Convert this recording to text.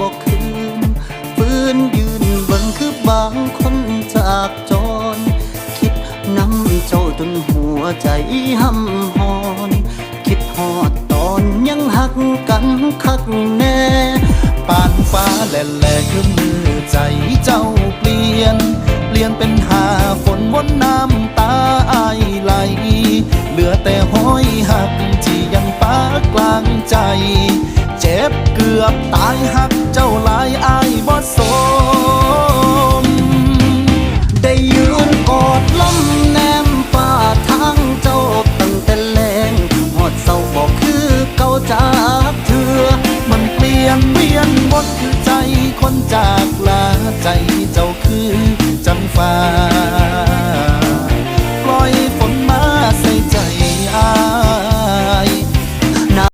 บอกคืนฟื้นยืนเบิ่งคือบางคนจากจร คิดน้ำเจ้าจนหัวใจห้ำหอน คิดหอดตอนยังหักกันคักแน่ปานฟ้าแหล่แหล่คือมือใจเจ้าเปลี่ยน เปลี่ยนเป็นหาฝนวนน้ำตาอายไหล เหลือแต่ห้อยหักที่ยังปากลางใจายหักเจ้าหลายอายบ่สม ได้ยืนกอดล้มแนมป่าทางเจ้าตั้งแต่แรงหอดเศร้าบอกคือเก่าจากเธอ มันเปลี่ยนเวียนบดคือใจคนจากลาใจเจ้าคือจังฟ้า